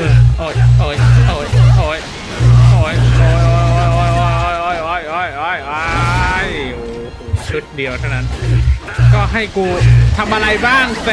ออโอ้ยโอ้ยโอ้ยโอ้ยโอ้ยโอ้ยโอ้ยโอ้ยโอ้ยโอ้ยโอ้ยโอ้ยโอ้ยโอ้ยโอ้โหชุดเดียวเท่านั้น ก็ให้กูทำอะไรบ้างแซ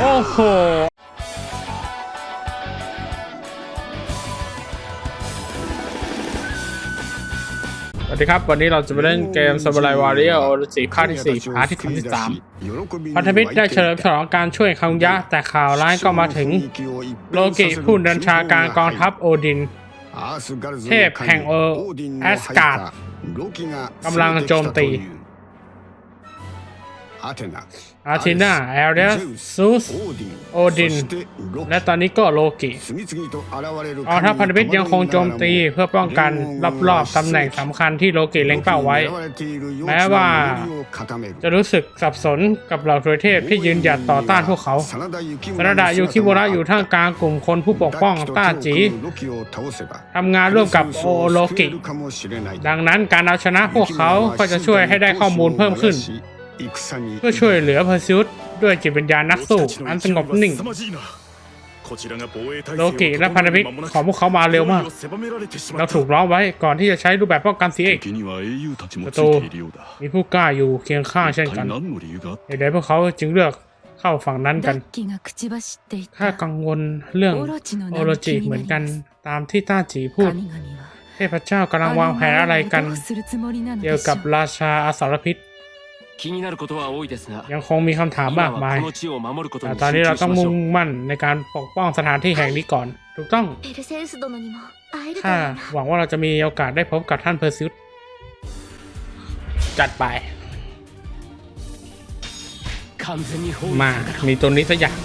โอ้โห สวัสดีครับ วันนี้เราจะมาเล่นเกม Samurai Warrior Orochi ภาคที่ 4 พาร์ทที่13พันธมิตรได้เฉลิมฉลองการช่วยคังยะ แต่ข่าวร้ายก็มาถึง โลกิผู้บัญชาการกองทัพโอดิน เทพแห่งโอแอสการ์ดกำลังโจมตี อาทินาแอเรียสซูสโอดิน และตอนนี้ก็โลกิกองทัพพันธมิตรยังคงโจมตีเพื่อป้องกันรอบๆตำแหน่งสำคัญที่โลกิเล็งเป้าไว้ แม้ว่าจะรู้สึกสับสนกับเหล่าทวยเทพที่ยืนหยัดต่อต้านพวกเขาสนดายูคิโมระอยู่ท่ามกลางกลุ่มคนผู้ปกป้องต้าจีทำงานร่วมกับโอโลกิ ดังนั้นการเอาชนะพวกเขาก็จะช่วยให้ได้ข้อมูลเพิ่มขึ้น เพื่อช่วยเหลือเพอร์ซิวตด้วยจิตวิญญาณนักสู้อันสงบนิ่งโลกิและพันธมิตรของพวกเขามาเร็วมาก เราถูกล้อมไว้ก่อนที่จะใช้รูปแบบป้องกันเสียอีกประตูมีผู้กล้าอยู่เคียงข้างเช่นกันเหตุใดพวกเขาจึงเลือกเข้าฝั่งนั้นกักันนถ้ากังวลเรื่องโอโอโรโรจิจิเหเหมืมืออนนกักันนตามที่ต้าจีพูพูดดเทพเจ้ากำลังวางแผนอะไรกัน เกี่ยวกับราชาอสรพิษ ยังคงมีคำถามมากมายแต่ตอนนี้เราต้องมุ่งมั่นในการปกป้องสถานที่แห่งนี้ก่อน ถูกต้องถ้าหวังว่าเราจะมีโอกาสได้พบกับท่านเพอร์ซิวจัดไป มามีตัวนี้สักอย่าง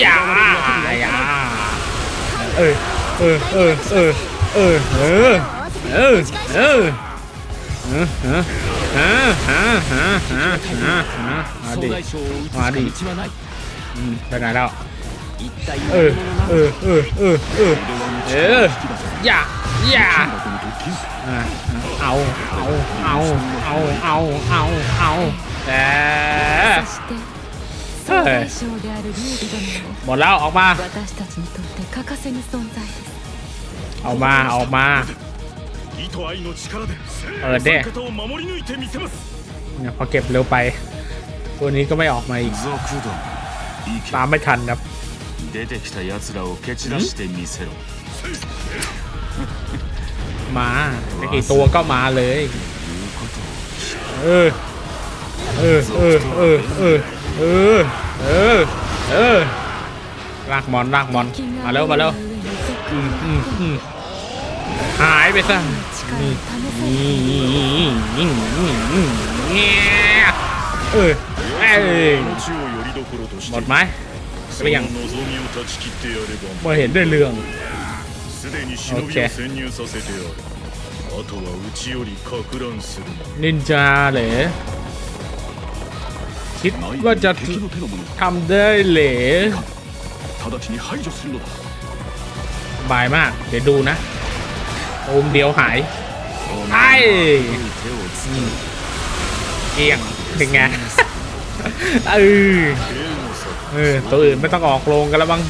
อย่าอย่าเออเออเออเออเออเออเออเออ มาดิมาดิไปไหนแล้วเออเออเออเออเออเออย่าอย่าเอาเอาเอาเอาเอาเอาเอาแต่หมดแล้วออกมา เอามาออกมา เออเด้ เนี่ยพอเก็บเร็วไป ตัวนี้ก็ไม่ออกมาอีก ตามไม่ทันครับ 出てきた奴らを蹴散らしてみせろ มาไม่กี่ตัวก็มาเลย เออ เออ เออ เออ เออ เออ เออ เออ ลากมอนลากมอน มาแล้วมาแล้วอืมอืมอืม หายไปซะเอยหมดไหมเรื่องมาเห็นด้เรื่องโอเคนินจาเหรอคิดว่าจะทำได้เหรอบายมาก เดี๋ยวดูนะ โอมเดียวหายไอ้เอียงเป็นไงเออเออตัวอื่นไม่ต้องออกโรงกันแล้วบ้าง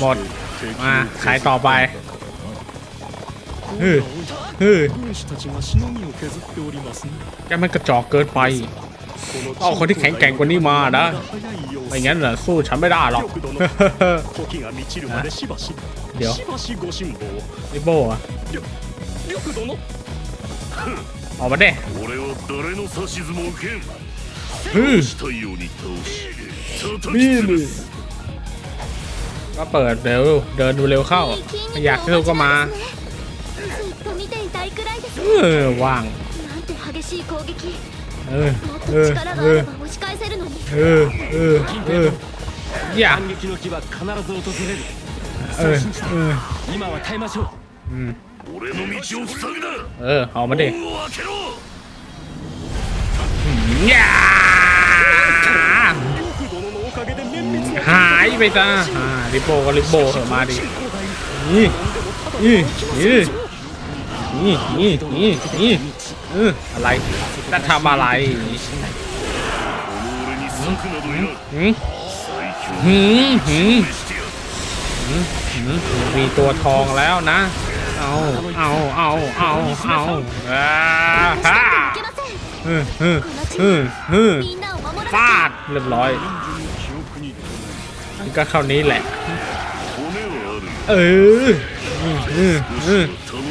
หมด มาขายต่อไปเฮ้ยเฮ้ยแกมันกระจอกเกินไป เอาคนที่แข็งแกร่งกว่านี้มานะไม่งั้นน่ะสู้ฉันไม่ได้หรอก เดี๋ยวริโบ้อะออกมาเด้ฮึนี่เก็เปิดี๋ยวเดินดูเร็วเข้า อยากเที่ยวก็มาว่าง もっと力があれば押し返せるのにいや反撃の日は必ず訪れる今は耐えましょう俺の道を塞ぐなうん。いや อะไรจะทำอะไรหืมหืมหืมมมีตัวทองแล้วนะ เอาเอาเอาเอาเอาฮ่าฮึฮึฮึฮึฟาดเรียบร้อยก็เท่านี้แหละ เออเออเออ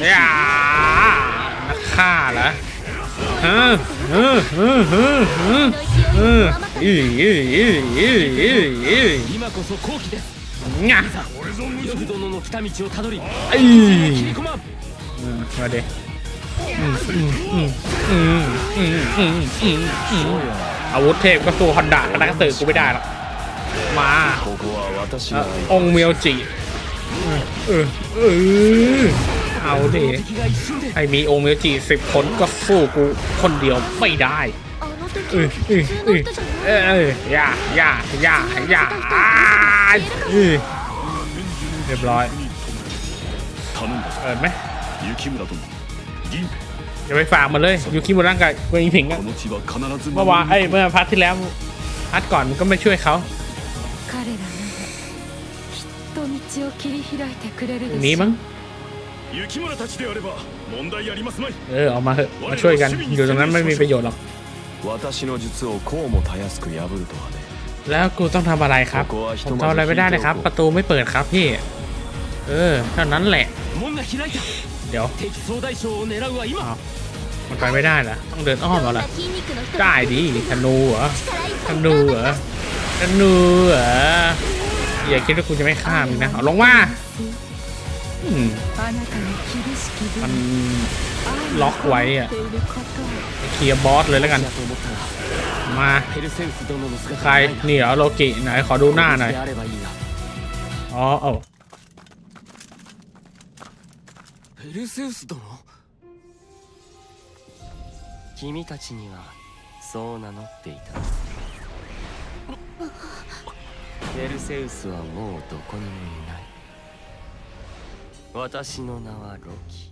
อย่าฆ่าละ อาวุธเทพก็สู้ฮอนดาก็นักสื่อกูไม่ได้หรอกมาองเมียวจิ เอาดิไอมีโอเมจิสิบคนก็สู้กูคนเดียวไม่ได้เอ้ยเออเออเออย่าย่าย่าย่าเรียบร้อยเปิดไหมอย่าไปฝากมันเลยยูคิมุร่างกับเวงผิงอะเมื่อวานไอ้เมื่อพัทที่แล้วพัทก่อนก็ไม่ช่วยเขานี้มั้ง 雪村たちであれば問題ありますまい เออเอามาเถอะมาช่วยกันอยู่ตรงนั้นไม่มีประโยชน์หรอก 私の術をこうもたやすく破るとはね แล้วกูต้องทำอะไรครับ ここはひ ผม と ทำอะไร まず ไม่ได้ 聞い เลย て ครับ おこ ประตูไม่เปิดครับพี่ เออเท่านั้นแหละ 門が開いた เดี๋ยว 敵総大将を狙うは今 มันไปไม่ได้เหรอต้องเดินอ้อมเหรอ どん ล่ะ な筋肉の人 ได้ดิธนูเหรอ 力いっ ธ ぱい นู 頑 เหร 張 อ ります ธนูเหรออย่าคิดว่ากูจะไม่ฆ่ามึงนะเอาลงมาอื ม あなたの厳しき分 มัน 愛 ล็อกไว้อะ を持っていることを เคลียร์บอสเลยแล้วกัน だと思ったら มา ペルセウス殿の姿 ใคร がない นี่เหรอโลกิไหนขอดูหน้าหน่อย であればいいが อ๋อเอ้า ペルセウス殿君たちにはそう名乗っていたペルセウスはもうどこにもいない い私の名はロキ。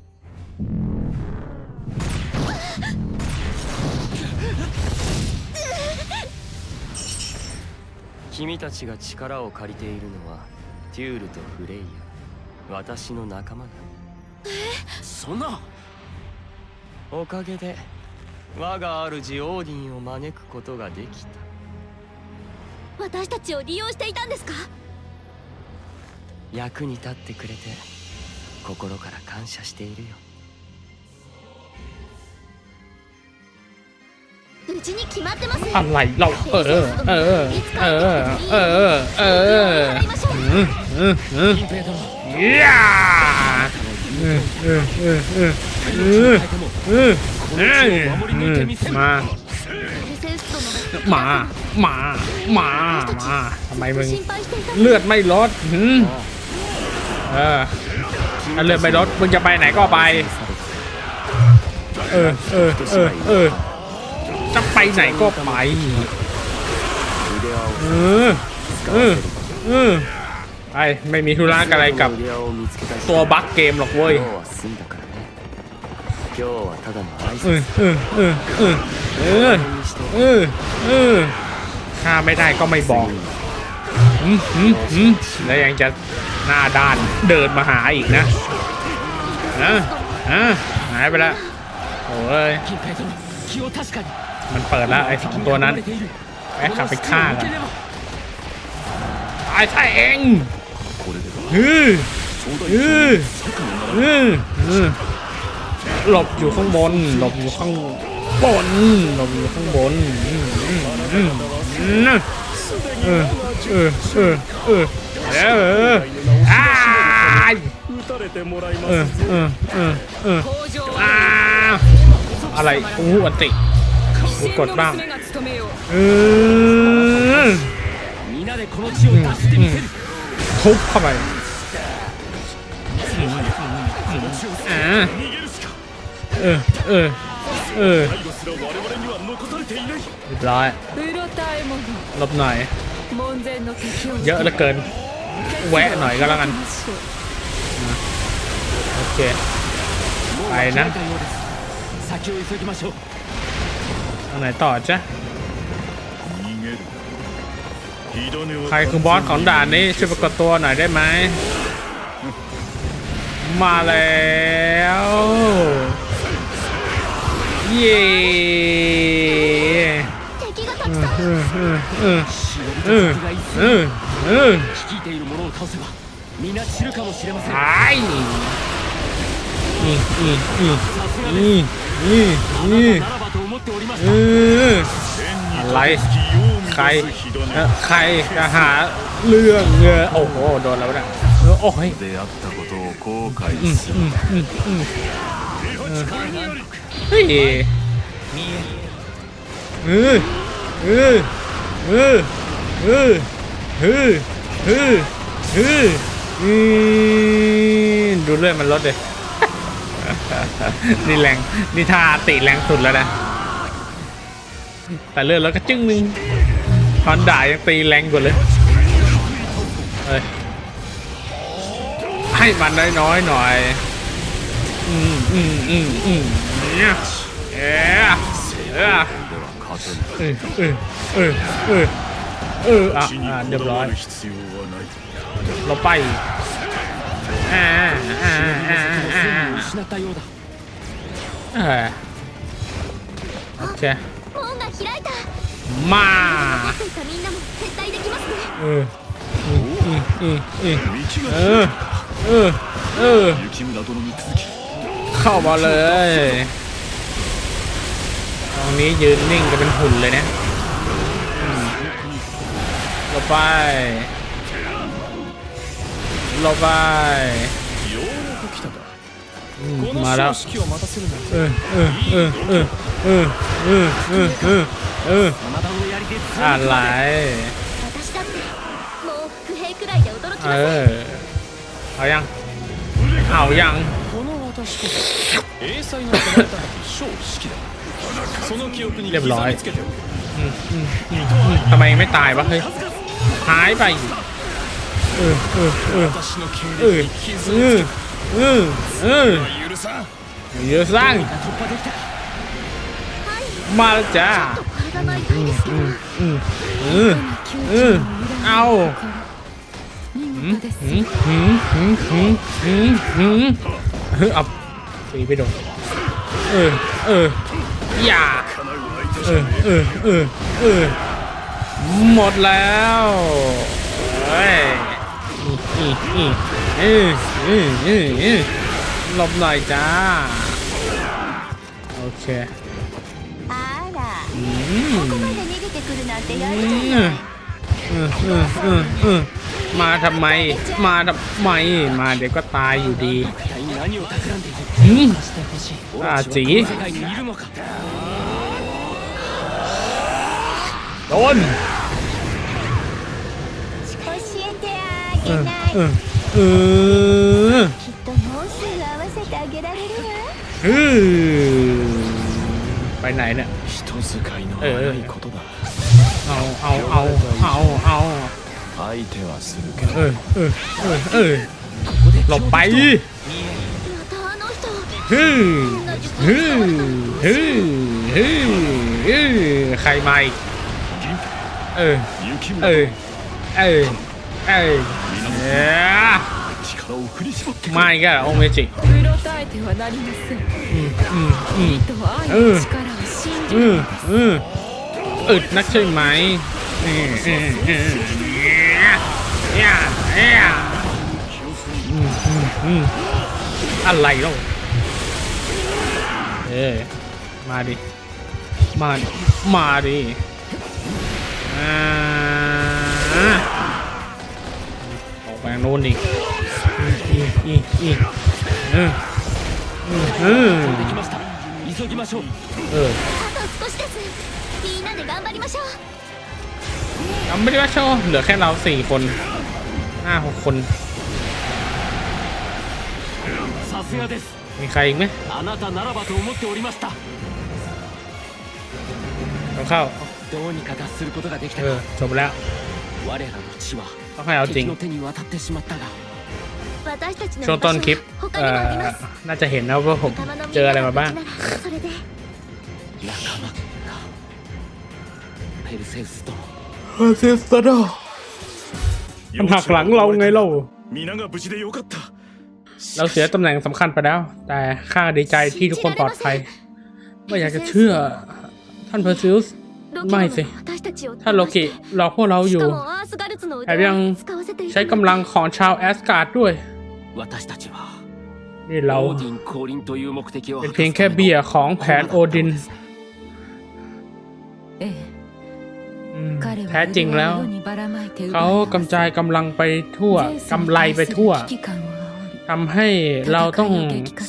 君たちが力を借りているのはテュールとフレイヤ私の仲間だ。そんな？おかげで我が主オーディンを招くことができた。私たちを利用していたんですか？役に立ってくれて心から感謝しているよ無事に決まってます อะไรเราเออเออเออเออเอออืมอืมอืม 銀平殿 ย่าอืมอืมอืมอืมอืม 変えても อืม この อื 地を守り抜いて ม みせる มา ペルセウス殿が มา มา มา มาทำไมมึง 心配していた เลือดไม่ลดหืมเออ เอาเรือไปรถมึงจะไปไหนก็ไป เออเออเออเออจะไปไหนก็ไปเออเออเออไอไม่มีธุระอะไรกับตัวบั๊กเกมหรอกเว้ยเออเออเออเออเออเออถ้าไม่ได้ก็ไม่บอกแล้วยังจะหน้าด้านเดินมาหาอีกนะ นะนะหายไปละโอ้ยมันเปิดละไอ้สองตัวนั้นแม่ขับไปฆ่ากันตายซะเองฮือฮือฮือฮือหลบอยู่ข้างบน หลบอยู่ข้างบน หลบอยู่ข้างบนเออเออเออเออแล้วเอออ่า たれてもらい เอ ま อ す เออเออเอออ้าวอะไรอู้อันติกูกดบ้าง 娘が務めよう เออ 皆でこの地を脱してみせる ทุบเข้าไปอ่า 逃げるしか เออเออเออ 最後すら我々には残されていない เรียบร้อย うろたえ者 ลบหน่อย 門前の敵を เยอะเหลือเกิน แวะหน่อยก็แล้วกัน ましょう โอ เค ไปนะทางไหนต่อจ๊ะใครคือบอสของด่านนี้ช่วยประกบตัวหน่อยได้ไหม มาแล้วเย่はい อะไรใครใครจะหาเรื่องเงอโอ้โหโดนแล้วนะโอ้ยเฮ้ยดูเรื่องมันลดเลย นี่แรงนี่ท่าติแรงสุดแล้วนะ แต่เลือดแล้วก็จึ้งนึงฮอนด่ายังตีแรงกว่าเลยเอ้ยให้มันได้น้อยหน่อย อืมอืมอืมอืมเนี่ยเออเออเออเออเออเออเอออะเรียบร้อยเราไปอ่าอ่าอ่าอ่า เออโอเคมาเออเออเออเออเข้ามาเลยตรงนี้ยืนนิ่งกันเป็นหุ่นเลยนะลบไปลบไป มาแล้วเออเออเออเออเออเออเออเออเอออะไรเออเอายังเอายังเรียบร้อยทำไมไม่ตายวะเฮ้ยหายไป เออเออเออเออเออเออเออเยอะสร้างมาแล้วจ้าเอาเอาตีไปโดนเออเอออย่าเออเออเออเออหมดแล้วเฮ้ย เออเออเออเออหลบหน่อยจ้าโอเค あら อืม ここまで逃げてくるなんてや อื るじゃ ม ない เออเออเออเออมาทำไม มาทำไม มาเดี๋ยวก็ตายอยู่ดี 一体何を企んでいる อืม してほしいあっちこの世界にいるのか โดน あ เอ げ อ ない เออเออ きっともうすぐ合わせてあげられるわ เออไปไหนเนี่ย 人使いの荒いことだ เอาเอาเอาเอาเอา 相手はするけ เอ ど อเออเออเออหลบไป またあの人 ฮึม 変な術 ฮึ を使わ ม れた ฮึมฮึมฮึมใครมาอีกเออ 雪 เอ 村 อเออ เอ้ยเอ้ยมาอีกแล้วโอเมจิอืมอืมอืมอืมอืมอึดนักใช่ไหมอะไรเล่าเอ้มาดิ มา มาดิ อ่า นู้นอีกอีกอีกอีกเออเออเออทำไม่ได้ว่าโชว์เหลือแค่เราสี่คนห้าหกคนมีใครอีกไหมต้องเข้าเออจบแล้ว ต้องให้เอาจริงช่วงต้นคลิปน่าจะเห็นแล้วว่าผมเจออะไรมาบ้างเฮลเซสตอดมันหักหลังเราไงเราเราเสียตำแหน่งสำคัญไปแล้ว แต่ข้าดีใจที่ทุกคนปลอดภัย ไม่อยากจะเชื่อท่านเพอร์ซิอุส ไม่สิถ้าโลกิหลอกพวกเราอยู่แถมยังใช้กำลังของชาวแอสการ์ดด้วยนี่เราเป็นเพียงแค่เบียของแผนโอดินแท้จริงแล้ว เขากำจายกำลังไปทั่วกำไรไปทั่วทำให้เราต้อง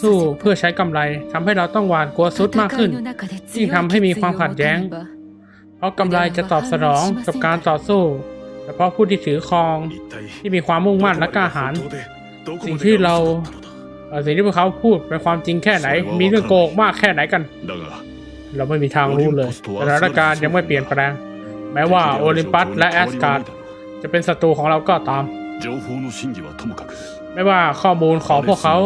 สู้เพื่อใช้กำไรทำให้เราต้องหวาดกลัวสุดมากขึ้นที่ทำให้มีความขัดแย้ง เพราะกำไรจะตอบสนองกับการต่อสู้เฉพาะผู้ที่ถือครองที่มีความมุ่งมั่นและกล้าหาญสิ่งที่เราสิ่งที่พวกเขาพูดเป็นความจริงแค่ไหน มีเรื่องโกงมากแค่ไหนกัน เราไม่มีทางรู้เลยสถานการณ์ยังไม่เปลี่ยนแปลง แม้ว่าโอลิมปัสและแอสการ์ดจะเป็นศัตรูของเราก็ตาม ไม่ว่าข้อมูลของพวกเขา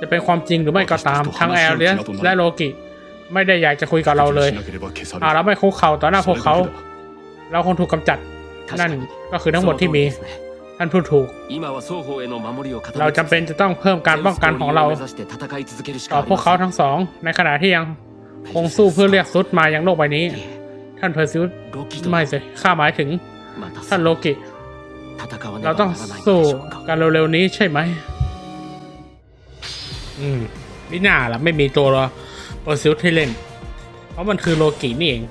จะเป็นความจริงหรือไม่ก็ตาม ทั้งแอลเลียสและโลกิ ไม่ได้อยากจะคุยกับเราเลย อ่าเราไม่คุกเข่าต่อหน้าพวกเขา เราคงถูกกำจัด นั่นก็คือทั้งหมดที่มี ท่านพูดถูก เราจำเป็นจะต้องเพิ่มการป้องกันของเรา ต่อพวกเขาทั้งสอง ในขณะที่ยังคงสู้เพื่อเรียกซุดมายังโลกใบนี้ ท่านเพอร์ซิวไม่สิข้าหมายถึง ท่านโลกิ เราต้องสู้กันเร็วๆนี้ใช่ไหม อืมไม่น่าล่ะไม่มีตัว โอซิลที่เล่น เพราะมันคือโลกินี่เอง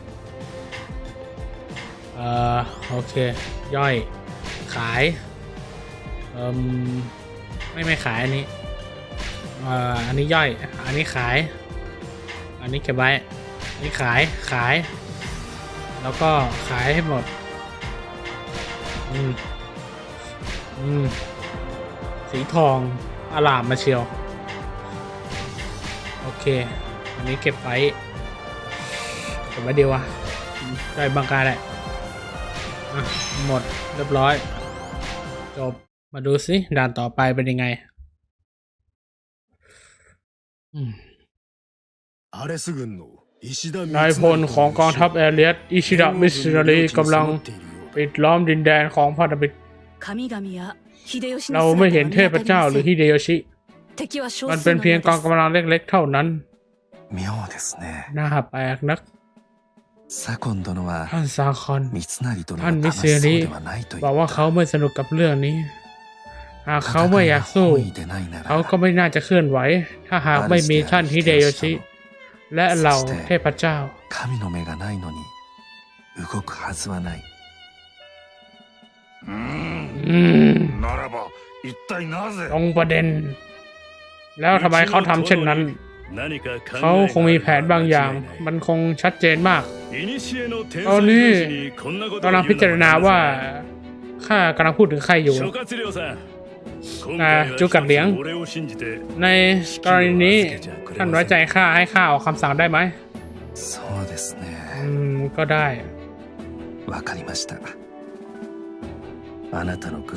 เอ่อโอเค ย่อยขายเอ่มไม่ไม่ขายอันนี้เอ่ออันนี้ย่อย อันนี้ขาย อันนี้เก็บไว้อันนี้ขายขาย แล้วก็ขายให้หมดอืมอืมสีทองอลามมาเชียว โอเค อันนี้เก็บไว้เก็บไว้เดียววะได้บังการแหละหมดเรียบร้อย จบมาดูสิด่านต่อไปเป็นยังไงนายพลของกองทัพแอร์เยสอิชิดะมิสนารีกำลังปิดล้อมดินแดนของพันธมิตรเราไม่เห็นเทพเจ้าหรือฮิเดโยชิ มันเป็นเพียงกองกำลังเล็กๆเท่านั้น 妙ですね น่าแปลกนัก 左近殿は ท่านซาคอน 三成殿 ท่าน が มิ 楽 เซ しそう ริ ではないと言 บอกว่า っ เขา た ไม่สนุกกับเรื่องนี้ หากเขาไม่อยากสู้ 戦いが本意でないな เขา ら ก็ไม่น่าจะเคลื่อนไหว ถ้าหากไม่มีท่านฮิเดโยชิ และเหล่าเทพเจ้า 神の目がないのに動くはずはない うーん อืม ならば一体なぜ ตรงประเด็น แล้วทำไมเขาทำเช่นนั้น 何か考え เขาคงมีแผนบางอย่าง มันคงชัดเจนมากตอนนี้กำลังพิจารณาว่าข้ากำลังพูดถึงใครอยู่จูกัดเลี้ยง ในกรณีนี้ท่านไว้ใจข้าให้ข้าออกคำสั่งได้ไหมอืมก็ได้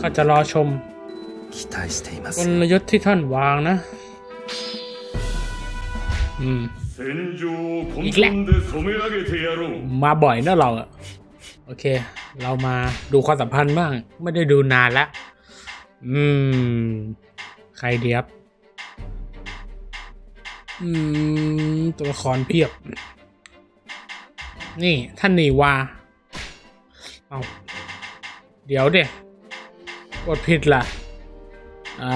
ข้าจะรอชมกลยุทธ์ที่ท่านวางนะ อีกแล้วมาบ่อยนะเราอะโอเค เรามาดูความสัมพันธ์บ้าง ไม่ได้ดูนานละอืม ใครเดียบอืม ตัวละครเพียบ นี่ท่านนีวาเอาเดี๋ยวเดี๋ยกดผิดล่ะ อ่า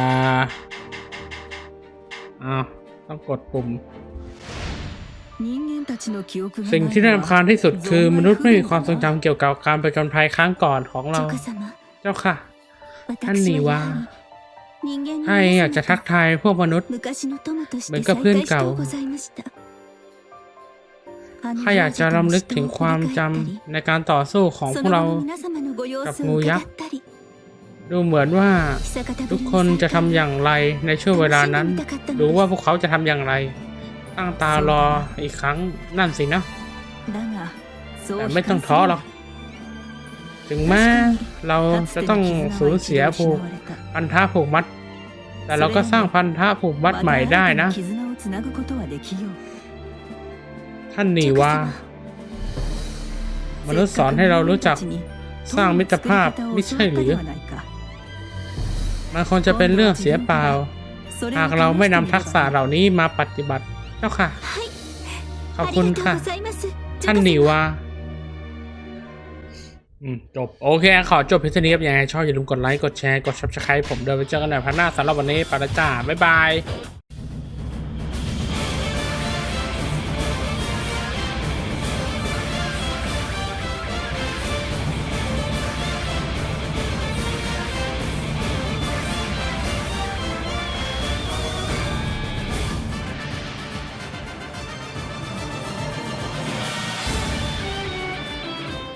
อ้าต้องกดปุ่ม สิ่งที่น่ารำคาญที่สุดคือมนุษย์ไม่มีความทรงจำเกี่ยวกับการไประนภัยครั้งก่อนของเรา เจ้าค่ะ ท่านนีว่าให้อยากจะทักทายพวกมนุษย์เหมือนกับเพื่อนเก่าข้าอยากจะรำลึกถึงความจำในการต่อสู้ของพวกเรากับงูยักษ์ดูเหมือนว่าทุกคนจะทำอย่างไรในช่วงเวลานั้น หรือว่าพวกเขาจะทำอย่างไร ตั้งตารออีกครั้งนั่นสินะแต่ไม่ต้องท้อหรอก ถึงแม้เราจะต้องสูญเสียผูกพันธะผูกมัด แต่เราก็สร้างพันธะผูกมัดใหม่ได้นะ ท่านนี่ว่ามนุษย์สอนให้เรารู้จักสร้างมิตรภาพไม่ใช่หรือ มันคงจะเป็นเรื่องเสียเปล่า หากเราไม่นำทักษะเหล่านี้มาปฏิบัติ เจ้าค่ะ ขอบคุณค่ะ ท่านหนีว่าจบ โอเค ขอจบพิธีนี้ครับยังไงชอบอย่าลืมกดไลค์ กดแชร์ กดซับสไครป์ผมเดินไปเจอกันใหม่พันหน้าสำหรับวันนี้ไปละจ้า บ๊ายบาย